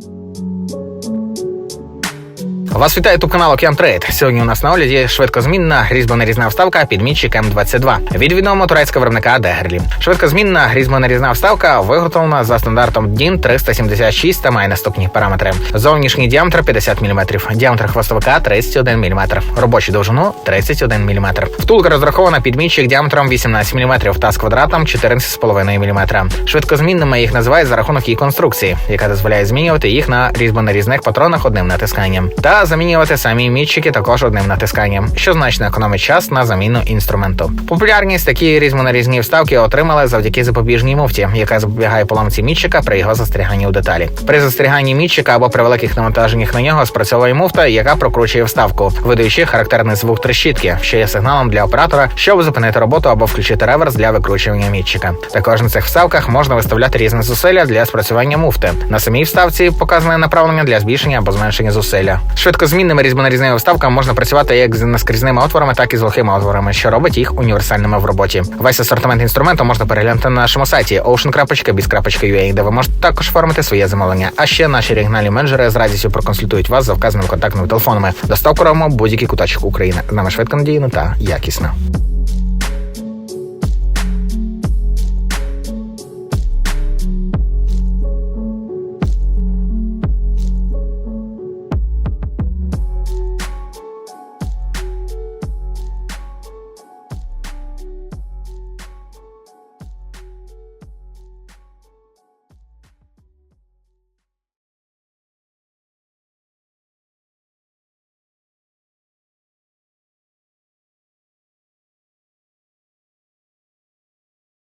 Thank you. Вас вітає ютуб канал Океан Трейд. Сьогодні у нас на огляді швидкозмінна різьбо-нарізна вставка під мітчик М22 від відомого турецького виробника Дегерлі. Швидкозмінна різьбо-нарізна вставка виготовлена за стандартом DIN 376 та має наступні параметри: зовнішній діаметр 50 мм, діаметр хвостовика 31 мм, робочу довжину 31 мм. Втулка розрахована під мітчик діаметром 18 мм та з квадратом 14,5 мм. Швидкозмінними їх називають за рахунок її конструкції, яка дозволяє змінювати їх на різьбонарізних патронах одним натисканням, та замінювати самі мітчики також одним натисканням, що значно економить час на заміну інструменту. Популярність такі різьбонарізні вставки отримали завдяки запобіжній муфті, яка запобігає поломці мітчика при його застряганні у деталі. При застряганні мітчика або при великих навантаженнях на нього спрацьовує муфта, яка прокручує вставку, видаючи характерний звук трещітки, що є сигналом для оператора, щоб зупинити роботу або включити реверс для викручування мітчика. Також на цих вставках можна виставляти різні зусилля для спрацювання муфти. На самій вставці показане направлення для збільшення або зменшення зусилля. Швидкозмінними різьбонарізними вставками можна працювати як з наскрізними отворами, так і з глухими отворами, що робить їх універсальними в роботі. Весь асортимент інструменту можна переглянути на нашому сайті ocean.biz.ua, де ви можете також оформити своє замовлення. А ще наші регіональні менеджери з радістю проконсультують вас за вказаними контактними телефонами. Доставку робимо будь-який куточок України. З нами швидко надійно та якісно.